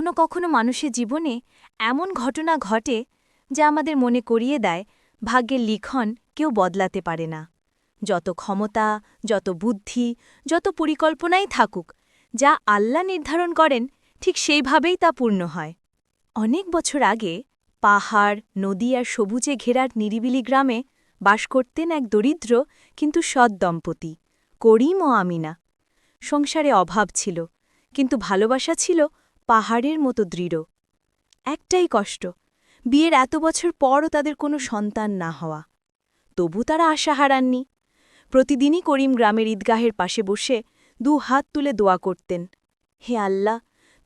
কখনো কখনো মানুষের জীবনে এমন ঘটনা ঘটে যা আমাদের মনে করিয়ে দেয়, ভাগ্যের লিখন কেউ বদলাতে পারে না। যত ক্ষমতা, যত বুদ্ধি, যত পরিকল্পনাই থাকুক, যা আল্লাহ নির্ধারণ করেন, ঠিক সেইভাবেই তা পূর্ণ হয়। অনেক বছর আগে পাহাড়, নদী আর সবুজে ঘেরার নিরিবিলি গ্রামে বাস করতেন এক দরিদ্র, কিন্তু সৎ দম্পতি, করিম ও আমিনা। সংসারে অভাব ছিল, কিন্তু ভালোবাসা ছিল পাহাড়ের মতো দৃঢ়। একটাই কষ্ট, বিয়ের এত বছর পরও তাদের কোনো সন্তান না হওয়া। তবু তারা আশা হারাননি। প্রতিদিনই করিম গ্রামের ঈদগাহের পাশে বসে দু হাত তুলে দোয়া করতেন, হে আল্লাহ,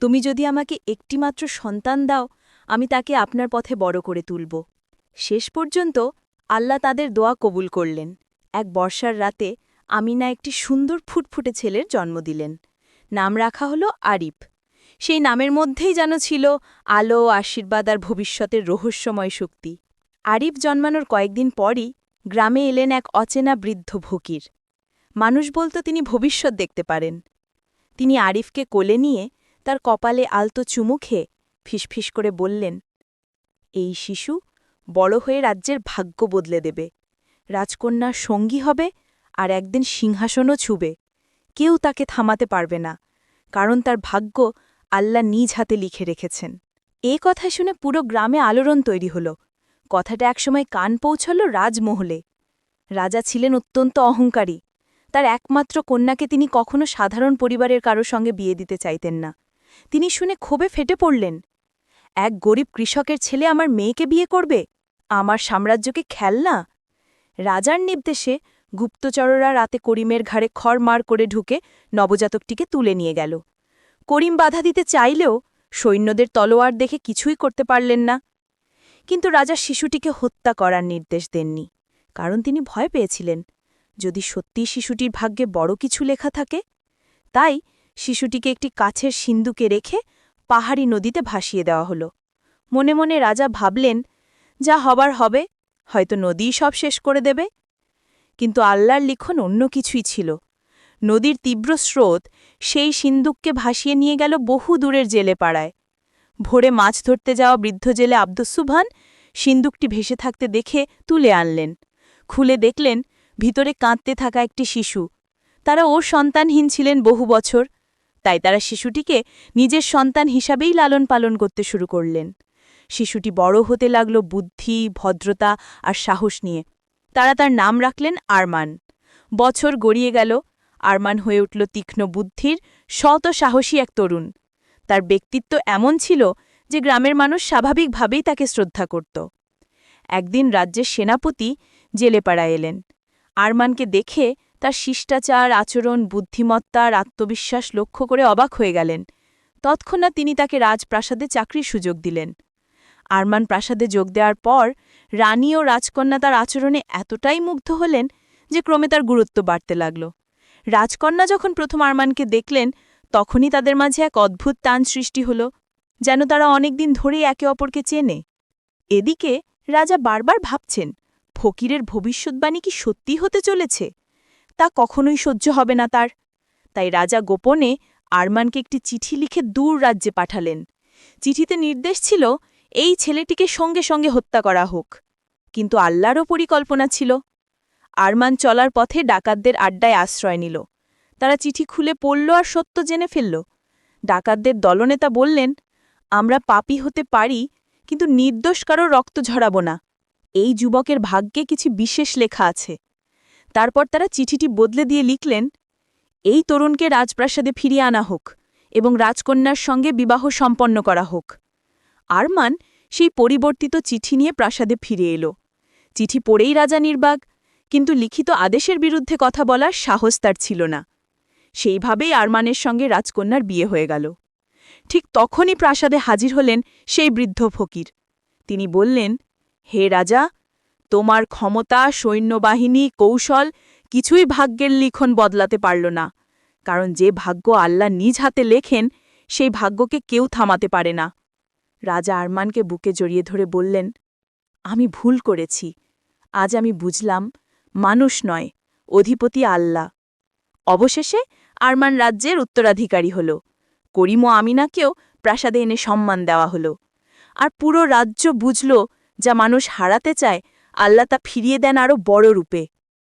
তুমি যদি আমাকে একটিমাত্র সন্তান দাও, আমি তাকে আপনার পথে বড় করে তুলব। শেষ পর্যন্ত আল্লাহ তাদের দোয়া কবুল করলেন। এক বর্ষার রাতে আমিনা একটি সুন্দর ফুটফুটে ছেলের জন্ম দিলেন। নাম রাখা হল আরিফ। সেই নামের মধ্যেই যেন ছিল আলো, আশীর্বাদ আর ভবিষ্যতের রহস্যময় শক্তি। আরিফ জন্মানোর কয়েকদিন পরই গ্রামে এলেন এক অচেনা বৃদ্ধ ভকির। মানুষ বলতো তিনি ভবিষ্যৎ দেখতে পারেন। তিনি আরিফকে কোলে নিয়ে তার কপালে আলতো চুমু ফিসফিস করে বললেন, এই শিশু বড় হয়ে রাজ্যের ভাগ্য বদলে দেবে। রাজকন্যার সঙ্গী হবে আর একদিন সিংহাসনও ছুবে। কেউ তাকে থামাতে পারবে না, কারণ তার ভাগ্য আল্লাহ নিজ হাতে লিখে রেখেছেন। এ কথা শুনে পুরো গ্রামে আলোড়ন তৈরি হল। কথাটা একসময় কান পৌঁছল রাজমহলে। রাজা ছিলেন অত্যন্ত অহংকারী। তার একমাত্র কন্যাকে তিনি কখনো সাধারণ পরিবারের কারও সঙ্গে বিয়ে দিতে চাইতেন না। তিনি শুনে ক্ষোভে ফেটে পড়লেন। এক গরিব কৃষকের ছেলে আমার মেয়েকে বিয়ে করবে? আমার সাম্রাজ্যকে খেলনা? রাজার নির্দেশে গুপ্তচররা রাতে করিমের ঘাড়ে খড় খড়মার করে ঢুকে নবজাতকটিকে তুলে নিয়ে গেল। করিম বাধা দিতে চাইলেও সৈন্যদের তলোয়ার দেখে কিছুই করতে পারলেন না। কিন্তু রাজা শিশুটিকে হত্যা করার নির্দেশ দেননি, কারণ তিনি ভয় পেয়েছিলেন। যদি সত্যিই শিশুটির ভাগ্যে বড় কিছু লেখা থাকে, তাই শিশুটিকে একটি কাছের সিন্দুকে রেখে পাহাড়ি নদীতে ভাসিয়ে দেওয়া হল। মনে মনে রাজা ভাবলেন, যা হবার হবে, হয়তো নদীই সব শেষ করে দেবে। কিন্তু আল্লাহর লিখন অন্য কিছুই ছিল। নদীর তীব্র স্রোত সেই সিন্দুককে ভাসিয়ে নিয়ে গেল বহু দূরের জেলে পাড়ায়। ভোরে মাছ ধরতে যাওয়া বৃদ্ধ জেলে আব্দুসুভান সিন্দুকটি ভেসে থাকতে দেখে তুলে আনলেন। খুলে দেখলেন ভিতরে কাঁদতে থাকা একটি শিশু। তারা ওর সন্তানহীন ছিলেন বহু বছর। তাই তারা শিশুটিকে নিজের সন্তান হিসাবেই লালন পালন করতে শুরু করলেন। শিশুটি বড় হতে লাগল বুদ্ধি, ভদ্রতা আর সাহস নিয়ে। তারা তার নাম রাখলেন আরমান। বছর গড়িয়ে গেল আরমান হয়ে উঠল তীক্ষ্ণ বুদ্ধির, শত সাহসী এক তরুণ। তার ব্যক্তিত্ব এমন ছিল যে গ্রামের মানুষ স্বাভাবিকভাবেই তাকে শ্রদ্ধা করত। একদিন রাজ্যের সেনাপতি জেলেপাড়া এলেন। আরমানকে দেখে তার শিষ্টাচার, আচরণ, বুদ্ধিমত্তা আর আত্মবিশ্বাস লক্ষ্য করে অবাক হয়ে গেলেন। তৎক্ষণাৎ তিনি তাকে রাজপ্রাসাদে চাকরির সুযোগ দিলেন। আরমান প্রাসাদে যোগ দেওয়ার পর রানী ও রাজকন্যা তার আচরণে এতটাই মুগ্ধ হলেন যে ক্রমে তার গুরুত্ব বাড়তে লাগল। রাজকন্যা যখন প্রথম আরমানকে দেখলেন, তখনই তাদের মাঝে এক অদ্ভুত টান সৃষ্টি হল, যেন তারা অনেকদিন ধরেই একে অপরকে চেনে। এদিকে রাজা বারবার ভাবছেন, ফকিরের ভবিষ্যৎবাণী কি সত্যি হতে চলেছে? তা কখনোই সহ্য হবে না তার। তাই রাজা গোপনে আরমানকে একটি চিঠি লিখে দূর রাজ্যে পাঠালেন। চিঠিতে নির্দেশ ছিল, এই ছেলেটিকে সঙ্গে সঙ্গে হত্যা করা হোক। কিন্তু আল্লাহরও পরিকল্পনা ছিল। আরমান চলার পথে ডাকাতদের আড্ডায় আশ্রয় নিল। তারা চিঠি খুলে পড়ল আর সত্য জেনে ফেলল। ডাকাতদের দলনেতা বললেন, আমরা পাপি হতে পারি, কিন্তু নির্দোষ কারও রক্ত ঝরাব না। এই যুবকের ভাগ্যে কিছু বিশেষ লেখা আছে। তারপর তারা চিঠিটি বদলে দিয়ে লিখলেন, এই তরুণকে রাজপ্রাসাদে ফিরিয়ে আনা হোক এবং রাজকন্যার সঙ্গে বিবাহ সম্পন্ন করা হোক। আরমান সেই পরিবর্তিত চিঠি নিয়ে প্রাসাদে ফিরে এলো। চিঠি পড়েই রাজা নির্বাগ কিন্তু লিখিত আদেশের বিরুদ্ধে কথা বলার সাহস তার ছিল না। সেইভাবেই আরমানের সঙ্গে রাজকন্যার বিয়ে হয়ে গেল। ঠিক তখনই প্রাসাদে হাজির হলেন সেই বৃদ্ধ ফকির। তিনি বললেন, হে রাজা, তোমার ক্ষমতা, সৈন্যবাহিনী, কৌশল কিছুই ভাগ্যের লিখন বদলাতে পারল না। কারণ যে ভাগ্য আল্লাহ নিজ হাতে লেখেন, সেই ভাগ্যকে কেউ থামাতে পারে না। রাজা আরমানকে বুকে জড়িয়ে ধরে বললেন, আমি ভুল করেছি। আজ আমি বুঝলাম মানুষ নয়, অধিপতি আল্লাহ। অবশেষে আরমান রাজ্যের উত্তরাধিকারী হল। করিম ও আমিনাকেও প্রাসাদে এনে সম্মান দেওয়া হল। আর পুরো রাজ্য বুঝল, যা মানুষ হারাতে চায়, আল্লাহ তা ফিরিয়ে দেন আরও বড় রূপে।